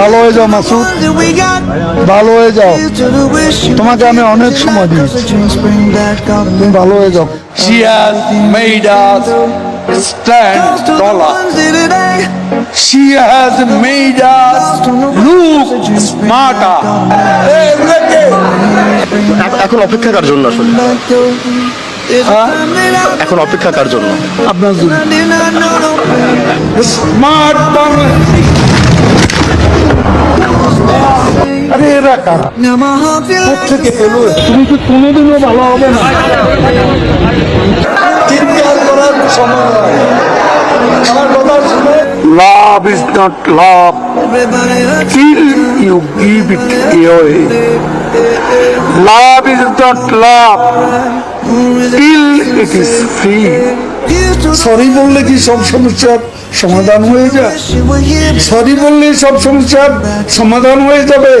ভালো হয়ে যাও মাসুদ। ভালো হয়ে যাও। তোমাকে আমি অনেক সময় দিয়েছি। তুমি ভালো হয়ে যাও। She has made us stand taller. She has made us look smarter. এখন অপেক্ষা কার জন্য আসলে? এখন অপেক্ষা কার জন্য? আপনার জন্য। Smart Bangladesh. থেকে এলো তুমি কি কোনোদিনও ভালো হবে না চিৎকার করার সময় নয়। আমার কথা শুনে Love is not love till you give it away. Love is not love till it is free. Sorry বললে কি সব সমস্যার সমাধান হয়ে যায় সরি বললে সব সমস্যার সমাধান হয়ে যাবে